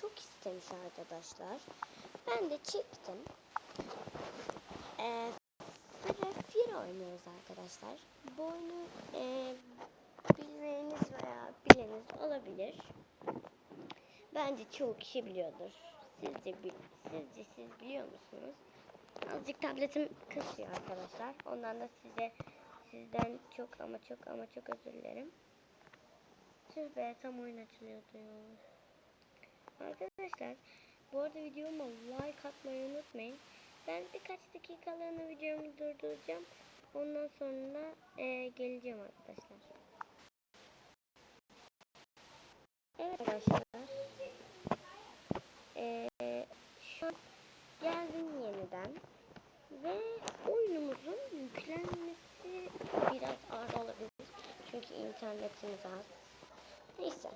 çok istemiş arkadaşlar. Ben de çektim. Ee, Fir oynuyoruz arkadaşlar. Bu oyunu e, bilmeyeniz veya bileniz olabilir. Bence çoğu kişi biliyordur. Sizce, sizce siz biliyor musunuz? Azıcık tabletim kısıyor arkadaşlar. Ondan da size sizden çok ama çok ama çok özür dilerim. Tüh be tam oyun açılıyordu ya. Arkadaşlar bu arada videoma like atmayı unutmayın. Ben birkaç dakikalığına videomu durduracağım. Ondan sonra e, geleceğim arkadaşlar. Evet arkadaşlar. E, şu an geldim yeniden. Ve oyunumuzun yüklenmesi biraz ağır olabilir. Çünkü internetimiz az. Neyse.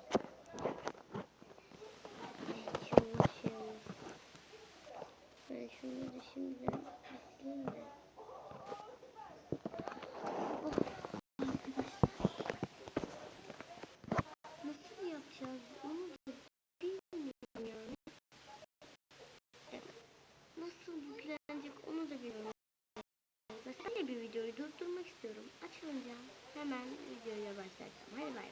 Ben şunları şimdi bekleyeyim de. Nasıl yapacağız onu da bilmiyorum yani. Nasıl yüklenecek onu da bilmiyorum. Mesela bir videoyu durdurmak istiyorum. Açılınca hemen videoya başlayacağım. Hadi bay bay.